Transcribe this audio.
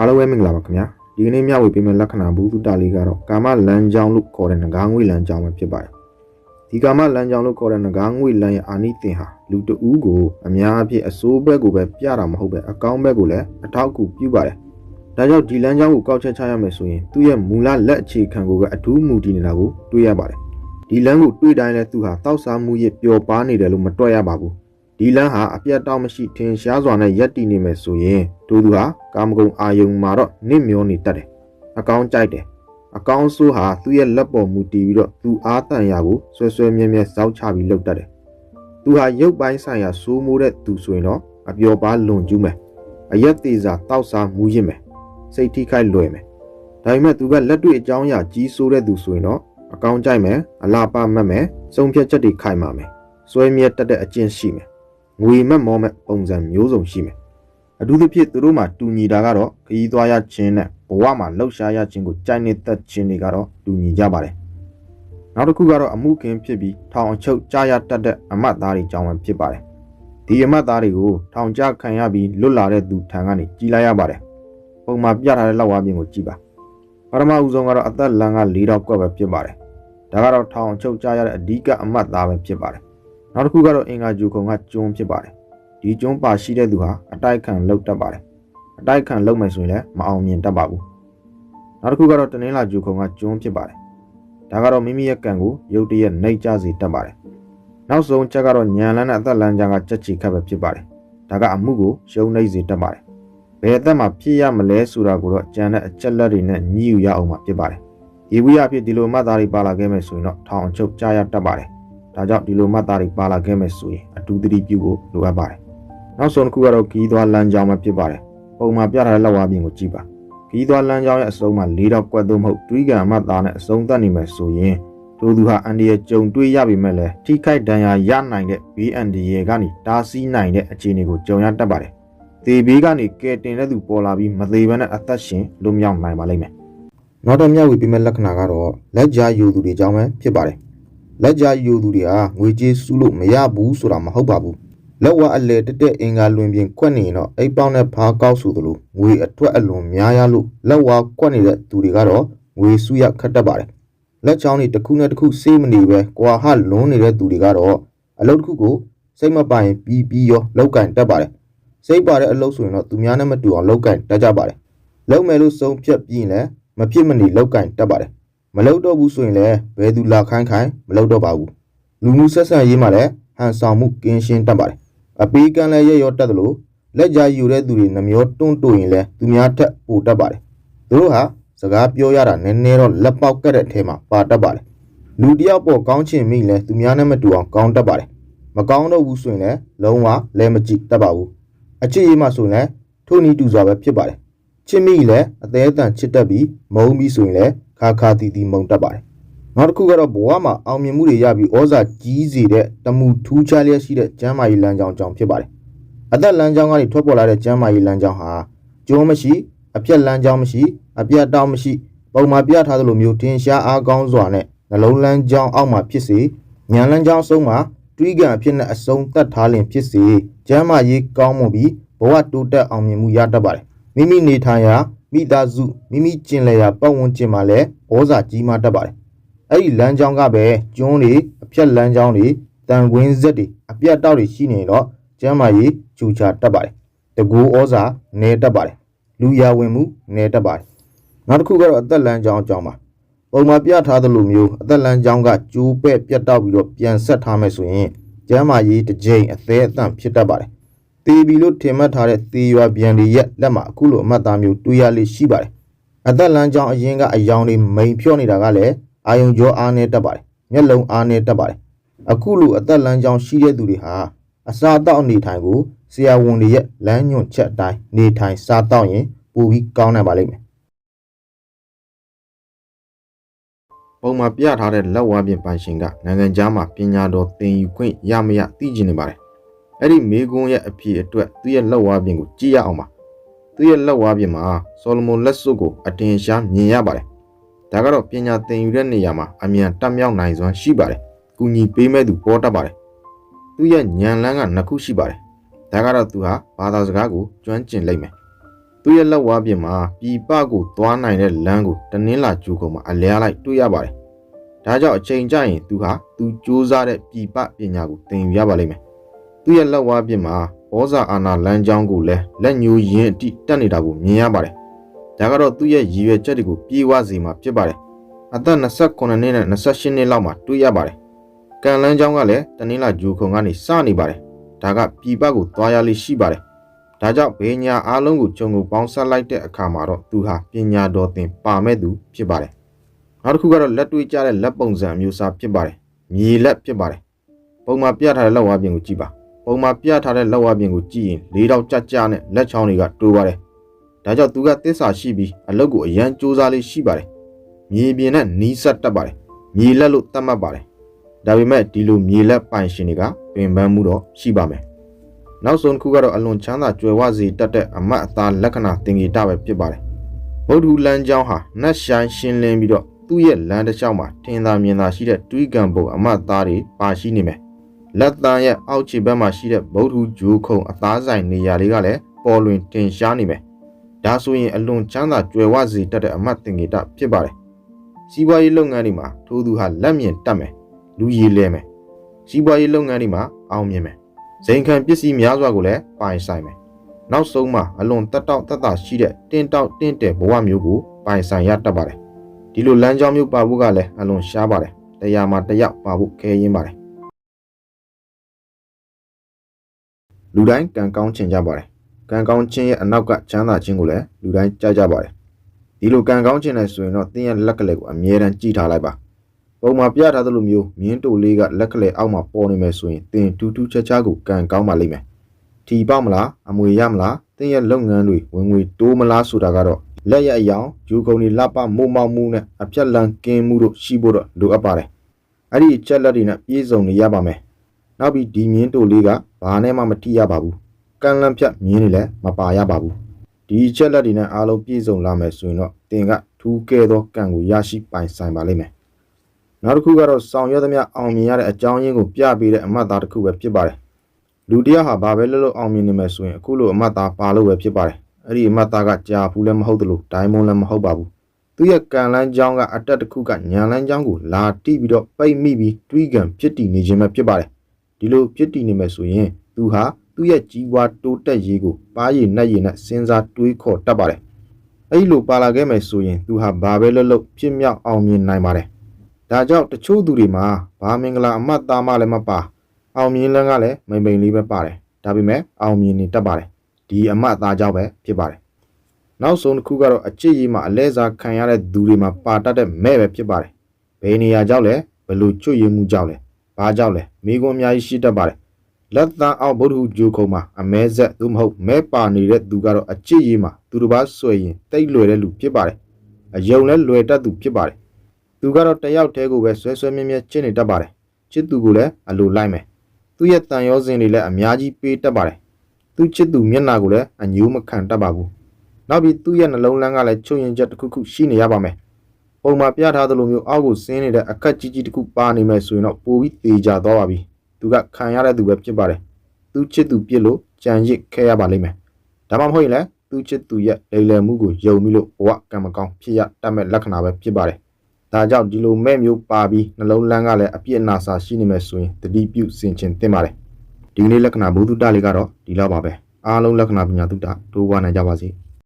အားလုံးပဲမင်္ဂလာပါခင်ဗျာဒီကနေ့မျှဝေပေးမယ့်လက္ခဏာဘုဒ္ဓတာလေးကတော့ကာမလမ်းကြောင်းလို့ခေါ်တဲ့ငကားငွေလမ်းကြောင်းပဲဖြစ်ပါတယ်ဒီကာမလမ်းကြောင်းလို့ခေါ်တဲ့ငကားငွေလမ်းရဲ့အာနိသင်ဟာလူတဦးကိုအများအပြားအစိုးဘက်ကိုပဲပြတာမဟုတ်ပဲအကောင်းဘက်ကိုလည်းအထောက်အကူပြုပါတယ်ဒါကြောင့်ဒီလမ်းကြောင်းကိုကောက်ချက်ချရမယ်ဆိုရင်သူ့ရဲ့မူလလက်အခြေခံကိုပဲအထူးမူတည်နေတာကိုတွေ့ရပါတယ်ဒီလမ်းကိုတွေ့တိုင်းလဲသူဟာတောက်စားမှုရဲ့ပျော်ပါနေတယ်လို့မတွက်ရပါဘူး ဒီလမ်းဟာအပြတ်တောက်မရှိထင်ရှားစွာနဲ့ရက်တည်နေမယ်ဆိုရင်ဒူသူဟာကာမဂုဏ်အာယုံမှာတော့နစ်မျောနေတတ်တယ်။အကောင်းကြိုက်တယ်။အကောင်းဆိုးဟာသူ့ရဲ့လက်ပေါ်မူတည်ပြီးတော့သူအားတန်ရာကိုဆွဲဆွဲမြဲမြဲစောက်ချပြီးလုပ်တတ်တယ်။သူဟာရုပ်ပိုင်းဆိုင်ရာစိုးမိုးတဲ့သူဆိုရင်တော့အပျော်ပါလွန်ကျူးမယ်။အရက်သေးစာတောက်စားမူရစ်မယ်။စိတ်ထိခိုက်လွယ်မယ်။ဒါပေမဲ့သူကလက်တွေ့အကြောင်းအရာကြီးစိုးတဲ့သူဆိုရင်တော့အကောင်းကြိုက်မယ်။အလားပါမတ်မယ်။စုံဖြတ်ချက်တွေခိုင်မာမယ်။စွဲမြဲတက်တဲ့အကျင့်ရှိမယ်။ ငွေမက်မောမက်ပုံစံမျိုးစုံရှိမယ်အထူးသဖြင့်သူတို့မှာတူညီတာကတော့ခရီးသွားရခြင်းနဲ့ဘဝမှာလှုပ်ရှားရခြင်းကိုကြိုက်နေတတ်ခြင်းတွေကတော့တူညီကြပါတယ်နောက်တစ်ခုကတော့အမှုခင်ဖြစ်ပြီးထောင်အချုပ်ကြားရတတ်တဲ့အမတ်သားတွေကြောင့်ပဲဖြစ်ပါတယ်ဒီအမတ်သားတွေကိုထောင်ချခံရပြီးလွတ်လာတဲ့သူထံကနေကြီးလိုက်ရပါတယ်ပုံမှန်ပြထားတဲ့လောက်ဝါပြင်ကိုကြည့်ပါပထမဦးဆုံးကတော့အသက်လန်က၄တော့ကွက်ပဲဖြစ်ပါတယ်ဒါကတော့ထောင်အချုပ်ကြားရတဲ့အဓိကအမတ်သားပဲဖြစ်ပါတယ် နောက်တစ်ခုကတော့အင်္ဂါဂျူခုံကကျွန်းဖြစ်ပါတယ်ဒီကျွန်းပါရှိတဲ့သူဟာအတိုက်ခံလောက်တတ်ပါတယ်အတိုက်ခံလောက်မယ်ဆိုရင်လည်းမအောင်မြင်တတ်ပါဘူးနောက်တစ်ခုကတော့တနင်္လာဂျူခုံကကျွန်းဖြစ်ပါတယ်ဒါကတော့မိမိရဲ့ကံကိုရုတ်တရက်နှိပ်ကြစေတတ်ပါတယ်နောက်ဆုံးချက်ကတော့ညံလန်းနဲ့အသက်လန်းချာကကြက်ချီခတ်ပဲဖြစ်ပါတယ်ဒါကအမှုကိုရှုံးနှိပ်စေတတ်ပါတယ်ဘယ်အသက်မှာဖြစ်ရမလဲဆိုတာကိုတော့ကြံတဲ့အချက်လက်တွေနဲ့ညှိယူရအောင်မှာဖြစ်ပါတယ်ဒီဝိရဖြစ်ဒီလိုမှတ်သားတွေပါလာခဲ့မယ်ဆိုရင်တော့ထောင်အချုပ်ကြားရတတ်ပါတယ် ဒါကြောင့်ဒီလိုမှတ်သားတွေပါလာခဲ့မယ်ဆိုရင်အထူးသတိပြုဖို့လိုအပ်ပါတယ်။နောက်ဆုံးတစ်ခုကတော့ခီးသွားလမ်းကြောင်းပဲဖြစ်ပါတယ်။ပုံမှန်ပြထားတဲ့လက်ဝါးပြင်ကိုကြည့်ပါ။ခီးသွားလမ်းကြောင်းရဲ့အစုံမှာ၄တော့ကွက်သို့မဟုတ်တွေးကံအမှတ်သားနဲ့အစုံသက်နေမယ်ဆိုရင်တို့သူဟာအန်ဒီရဲ့ကြုံတွေးရပြီမဲ့လဲထိခိုက်ဒဏ်ရာရနိုင်တဲ့ BND ကနေတားဆီးနိုင်တဲ့အခြေအနေကိုကြုံရတတ်ပါတယ်။သေဘေးကနေကဲတင်တဲ့သူပေါ်လာပြီးမသေးဘဲနဲ့အသက်ရှင်လွတ်မြောက်နိုင်ပါလိမ့်မယ်။နောက်တော့မျှဝေပေးမယ့်လက္ခဏာကတော့လက်ကြားယူသူတွေကြောင့်ပဲဖြစ်ပါတယ်။ လက်ကြယူသူတွေဟာငွေကြေးစုလို့မရဘူးဆိုတာမဟုတ်ပါဘူးလက်ဝါအလဲတက်တက်အင်္ဂါလွင်ပြင်ခွက်နေရင်တော့အိပ်ပေါင်းနဲ့ဖားကောက်ဆိုသလိုငွေအထွတ်အလွန်များရလို့လက်ဝါခွက်နေတဲ့သူတွေကတော့ငွေစုရခတ်တတ်ပါတယ်လက်ချောင်းတွေတစ်ခုနဲ့တစ်ခုစေးမနေပဲကွာဟလွန်းနေတဲ့သူတွေကတော့အလုပ်တစ်ခုကိုစိတ်မပိုင်ပြီးပြီးရောလောက်ကင်တတ်ပါတယ်စိတ်ပါတဲ့အလုပ်ဆိုရင်တော့သူများနဲ့မတူအောင်လောက်ကင်တတ်ကြပါတယ်လုံမယ်လို့ဆုံးဖြတ်ပြီးရင်လည်းမဖြစ်မနေလောက်ကင်တတ်ပါတယ် မလုပ်တော့ဘူးဆိုရင်လည်းဘယ်သူလာခိုင်းခိုင်းမလုပ်တော့ပါဘူးလူမှုဆက်ဆံရေးမှာလည်းဟန်ဆောင်မှုကင်းရှင်းတတ်ပါတယ်အပေးကမ်းလည်းရရောတတ်သလိုလက်ကြားယူတဲ့သူတွေနှမျောတွန့်တိုရင်လည်းသူများထက်ပိုတတ်ပါတယ်သူတို့ဟာစကားပြောရတာနည်းနည်းတော့လက်ပေါက်ကတ်တဲ့အထဲမှာပါတတ်ပါတယ်လူတစ်ယောက်ပေါ်ကောင်းချင်မိလဲသူများနဲ့မတူအောင်ကောင်းတတ်ပါတယ်မကောင်းတော့ဘူးဆိုရင်လည်းလုံးဝလဲမကြည့်တတ်ပါဘူးအချစ်ရေးမှဆိုရင်လည်းထို့နီးတူစွာပဲဖြစ်ပါတယ် ချစ်မိလဲအသေးအတန်ချစ်တတ်ပြီးမုန်းပြီးဆိုရင်လည်းခါခါတီတီမုန်းတတ်ပါတယ်။နောက်တစ်ခုကတော့ဘဝမှာအောင်မြင်မှုတွေရပြီးဩဇာကြီးစေတဲ့တမှုထူးခြားလျက်ရှိတဲ့ကျမ်းမာရေးလမ်းကြောင်းကြောင့်ဖြစ်ပါတယ်။အသက်လမ်းကြောင်းကနေထွက်ပေါ်လာတဲ့ကျမ်းမာရေးလမ်းကြောင်းဟာကျိုးမရှိအပြက်လမ်းကြောင်းမရှိအပြက်တောင်းမရှိပုံမှန်ပြထားသလိုမျိုးတင်ရှားအားကောင်းစွာနဲ့နှလုံးလမ်းကြောင်းအောက်မှာဖြစ်စေဉာဏ်လမ်းကြောင်းအဆုံးမှာတွေးကံအဖြစ်နဲ့အဆုံးသတ်ထားလင်ဖြစ်စေကျမ်းမာရေးကောင်းမွန်ပြီးဘဝတိုးတက်အောင်မြင်မှုရတတ်ပါတယ်။ မိမိနေထိုင်ရာမိသားစုမိမိကျင်လည်ရာပတ်ဝန်းကျင်မှာလည်းဩဇာကြီးမားတတ်ပါတယ်။အဲ့ဒီလမ်းကြောင်းကပဲကျွန်းတွေအဖြတ်လမ်းကြောင်းတွေတန်ကွင်းဆက်တွေအပြတ်တောက်တွေရှိနေတော့ကျမ်းမာရေးကြူချတတ်ပါတယ်။တကူဩဇာနေတတ်ပါတယ်။လူရဝင်မှုနေတတ်ပါတယ်။နောက်တစ်ခုကတော့အသက်လမ်းကြောင်းအကြောင်းပါ။ပုံမှန်ပြထားသလိုမျိုးအသက်လမ်းကြောင်းကကျိုးပဲ့ပြတ်တောက်ပြီးတော့ပြန်ဆက်ထားမယ်ဆိုရင်ကျမ်းမာရေးတစ်ကြိမ်အသေးအသန့်ဖြစ်တတ်ပါတယ်။ တေဘီလို့ထင်မှတ်ထားတဲ့တေရွာပြန်တွေရဲ့လက်မှာအခုလိုအမှတ်သားမျိုးတွေ့ရလိမ့်ရှိပါတယ်။အသက်လမ်းကြောင်းအရင်ကအယောင်တွေမိန်ဖြော့နေတာကလည်းအာယုံကြောအားနေတတ်ပါတယ်။မျက်လုံးအားနေတတ်ပါတယ်။အခုလိုအသက်လမ်းကြောင်းရှိတဲ့သူတွေဟာအစာအသောက်အနေထိုင်ကိုဆရာဝန်တွေရဲ့လမ်းညွှန်ချက်အတိုင်းနေထိုင်စားသောက်ရင်ပိုပြီးကောင်းနိုင်ပါလိမ့်မယ်။ပုံမှာပြထားတဲ့လက်ဝါးပြင်ပိုင်ရှင်ကနိုင်ငံခြားမှာပညာတော်သင်ယူခွင့်ရမရသိကျင်နေပါတယ်။ အဲ့ဒီမေကွန်းရဲ့အဖြစ်အတွက်သူ့ရဲ့လက်ဝါးပြင်ကိုကြည့်ရအောင်ပါသူ့ရဲ့လက်ဝါးပြင်မှာဆောလမွန်လက်စွပ်ကိုအတင်ရှားမြင်ရပါတယ်ဒါကတော့ပညာသင်ယူတဲ့နေရာမှာအမြန်တက်မြောက်နိုင်စွမ်းရှိပါတယ်ကူညီပေးမဲ့သူပေါ်တတ်ပါတယ်သူ့ရဲ့ညံလန်းကနှစ်ခုရှိပါတယ်ဒါကတော့သူဟာဘာသာစကားကိုကျွမ်းကျင်လိမ့်မယ်သူ့ရဲ့လက်ဝါးပြင်မှာပြည်ပကိုသွားနိုင်တဲ့လမ်းကိုတနင်းလာကျူကုံမှာအလဲလိုက်တွေ့ရပါတယ်။ဒါကြောင့်အချိန်ကျရင်သူဟာသူစူးစမ်းတဲ့ပြည်ပပညာကိုသင်ယူရပါလိမ့်မယ်။ သူ့ရဲ့လက်ဝါးပြင်မှာဩဇာအာဏာလမ်းကြောင်းကိုလည်းလက်ညှိုးရင်းအတိတက်နေတာကိုမြင်ရပါတယ်။ဒါကတော့သူ့ရဲ့ရည်ရွယ်ချက်တွေကိုပြေဝစေမှာဖြစ်ပါတယ်။အသက်28နှစ်နဲ့28နှစ်လောက်မှာတွေ့ရပါတယ်။ကံလန်းကြောင်းကလည်းတနင်္လာဂျူခုံကနေစနေပါတယ်။ဒါကပြည်ပကိုသွားရလိရှိပါတယ်။ဒါကြောင့်ဘေညာအားလုံးကိုဂျုံကိုပေါင်းဆက်လိုက်တဲ့အခါမှာတော့သူဟာပညာတော်သင်ပါမဲ့သူဖြစ်ပါတယ်။နောက်တစ်ခုကတော့လက်တွေ့ကျတဲ့လက်ပုံစံအမျိုးအစားဖြစ်ပါတယ်။မြေလက်ဖြစ်ပါတယ်။ပုံမှန်ပြထားတဲ့လက်ဝါးပြင်ကိုကြည့်ပါ။ ပုံမှန်ပြထားတဲ့လက်ဝါးပြင်ကိုကြည့်ရင်လေးတော့ကြကြနဲ့လက်ချောင်းတွေကတိုးပါတယ်။ဒါကြောင့်သူကသစ္စာရှိပြီးအလုပ်ကိုအရန်စူးစမ်းလေးရှိပါတယ်။မြေပြင်နဲ့နီးစပ်တတ်ပါတယ်။မြေလက်လို့သတ်မှတ်ပါတယ်။ဒါပေမဲ့ဒီလိုမြေလက်ပိုင်ရှင်တွေကပင်ပန်းမှုတော့ရှိပါမယ်။နောက်ဆုံးတစ်ခုကတော့အလွန်ချမ်းသာကြွယ်ဝစေတတ်တဲ့အမတ်အသားလက္ခဏာသင်္ကေတပဲဖြစ်ပါတယ်။ဗုဒ္ဓဟူလမ်းကြောင်းဟာနတ်ရှိုင်းရှင်းလင်းပြီးတော့သူ့ရဲ့လမ်းတစ်လျှောက်မှာထင်သာမြင်သာရှိတဲ့တွေးကံပုံအမတ်သားတွေပါရှိနေမယ်။ လက်တန်းရဲ့အောက်ခြေဘက်မှာရှိတဲ့ဗုဒ္ဓဟူဂျိုးခုံအသားဆိုင်နေရာလေးကလည်းပေါ်လွင်တင်ရှားနေမယ်။ဒါဆိုရင်အလွန်ချမ်းသာကြွယ်ဝစေတတ်တဲ့အမတ်သင်္ကေတဖြစ်ပါတယ်။စီးပွားရေးလုပ်ငန်းတွေမှာထိုးသူဟာလက်မြင်တတ်မယ်။လူရည်လဲမယ်။စီးပွားရေးလုပ်ငန်းတွေမှာအောင်မြင်မယ်။ဇိမ်ခံပစ္စည်းများစွာကိုလည်းပိုင်ဆိုင်မယ်။နောက်ဆုံးမှာအလွန်တက်တောက်တက်တာရှိတဲ့တင်းတောက်တင်းတဲ့ဘဝမျိုးကိုပိုင်ဆိုင်ရတတ်ပါတယ်။ဒီလိုလမ်းကြောင်းမျိုးပါဖို့ကလည်းအလွန်ရှားပါတယ်။တရားမှာတယောက်ပါဖို့ခဲရင်ပါတယ်။ လူတိုင်းကံကောင်းချင်ကြပါတယ်။ကံကောင်းခြင်းရဲ့အနောက်ကချမ်းသာခြင်းကိုလည်းလူတိုင်းကြားကြပါတယ်။ဒီလိုကံကောင်းခြင်းနဲ့ဆိုရင်တော့တင်းရဲ့လက်ကလေးကိုအမြဲတမ်းကြည့်ထားလိုက်ပါ။ပုံမှာပြထားသလိုမျိုးမြင်းတိုလေးကလက်ကလေးအောက်မှာပေါ်နေမယ်ဆိုရင်တင်တူးတူးချာချာကိုကံကောင်းပါလိမ့်မယ်။ထီပေါက်မလားအမွေရမလားတင်းရဲ့လုပ်ငန်းတွေဝင်ငွေတိုးမလားဆိုတာကတော့လက်ရအယောင်ဂျူကုံတွေလှပမို့မောက်မှုနဲ့အပြက်လန်ကင်းမှုတို့ရှိဖို့တော့လိုအပ်ပါတယ်။အဲ့ဒီအချက်လက်တွေနဲ့ပြည့်စုံနေရပါမယ်။နောက်ပြီးဒီမြင်းတိုလေးက ဘာနဲ့မှမထိရပါဘူး။ကန့်လန့်ဖြတ်မြင်းတွေလည်းမပါရပါဘူး။ဒီအချက်လက်တွေနဲ့အားလုံးပြည့်စုံလာမယ်ဆိုရင်တော့တင်ကထူးကဲသောကံကိုရရှိပိုင်ဆိုင်ပါလိမ့်မယ်။နောက်တစ်ခုကတော့ဆောင်ရွက်သမျှအောင်မြင်ရတဲ့အကြောင်းရင်းကိုပြပေးတဲ့အမှတ်သားတစ်ခုပဲဖြစ်ပါတယ်။လူတစ်ယောက်ဟာဘာပဲလုပ်လို့အောင်မြင်နေမယ်ဆိုရင်အခုလိုအမှတ်သားပါလို့ပဲဖြစ်ပါတယ်။အဲ့ဒီအမှတ်သားကကြာဖူးလည်းမဟုတ်သလိုဒိုင်းမွန်လည်းမဟုတ်ပါဘူး။သူ့ရဲ့ကံလန်းကြောင်းကအတက်တစ်ခုကညာလန်းကြောင်းကိုလာတိပြီးတော့ပိတ်မိပြီးတွေးကံဖြစ်တည်နေခြင်းပဲဖြစ်ပါတယ်။ ဒီလိုဖြစ်တည်နေမယ်ဆိုရင် သူဟာသူ့ရဲ့ကြီးပွားတိုးတက်ရေးကိုပါးရည်နှက်ရည်နဲ့စဉ်းစားတွေးခေါ်တတ်ပါတယ်။အဲ့ဒီလိုပါလာခဲ့မယ်ဆိုရင်သူဟာဘာပဲလုပ်လို့ဖြစ်မြောက်အောင်မြင်နိုင်ပါတယ်။ဒါကြောင့်တချို့သူတွေမှာဘာမင်္ဂလာအမတ်သားမလည်းမပါအောင်မြင်လန်းကလည်းမိန်မိန်လေးပဲပါတယ်။ဒါပေမဲ့အောင်မြင်နေတတ်ပါတယ်။ဒီအမတ်သားကြောင့်ပဲဖြစ်ပါတယ်။နောက်ဆုံးတစ်ခုကတော့အချစ်ရေးမှာအလဲစားခံရတဲ့သူတွေမှာပါတတ်တဲ့မဲ့ပဲဖြစ်ပါတယ်။ဘယ်နေရာကြောင့်လဲဘယ်လိုချွတ်ရည်မှုကြောင့်လဲ ဘာကြောင့်လဲမိကွန်းအများကြီးရှိတတ်ပါတယ်။လက်သန်းအောင်ဗုဒ္ဓဟူဂျိုခုံမှာအမဲဆက်သို့မဟုတ်မဲပါနေတဲ့သူကတော့အချစ်ရေးမှာသူတစ်ပါးဆွဲရင်တိတ်လွယ်တဲ့လူဖြစ်ပါတယ်။အယုံလည်းလွယ်တတ်သူဖြစ်ပါတယ်။သူကတော့တယောက်တည်းကိုပဲဆွဲဆွဲမြဲမြဲချစ်နေတတ်ပါတယ်။ချစ်သူကိုလည်းအလိုလိုက်မယ်။သူ့ရဲ့တန်ရောစင်တွေလည်းအများကြီးပေးတတ်ပါတယ်။သူချစ်သူမျက်နှာကိုလည်းအညိုးမခံတတ်ပါဘူး။နောက်ပြီးသူ့ရဲ့နှလုံးလန်းကလည်းချုပ်ရင်ချက်တစ်ခုခုရှိနေရပါမယ်။ ပုံမှာပြထားသလိုမျိုးအောက်ကိုဆင်းနေတဲ့အခက်ကြီးကြီးတစ်ခုပါနေမယ်ဆိုရင်တော့ပိုပြီးသေးကြသွားပါပြီ။သူကခံရတဲ့သူပဲဖြစ်ပါတယ်။သူချစ်သူပြစ်လို့ကြံရစ်ခဲ့ရပါလိမ့်မယ်။ဒါမှမဟုတ်ရင်လည်းသူချစ်သူရဲ့လိမ်လည်မှုကိုယုံပြီးလို့ဘဝကံမကောင်းဖြစ်ရတတ်မဲ့လက္ခဏာပဲဖြစ်ပါတယ်။ဒါကြောင့်ဒီလိုမဲ့မျိုးပါပြီးနှလုံးလန်းကလည်းအပြစ်အနာစာရှိနေမယ်ဆိုရင်တတိပြုစင်ချင်သင့်ပါတယ်။ဒီနေ့လက္ခဏာဘုဒ္ဓတလေးကတော့ဒီလောက်ပါပဲ။အားလုံးလက္ခဏာပညာတုတ္တတိုးဝါနိုင်ကြပါစေ။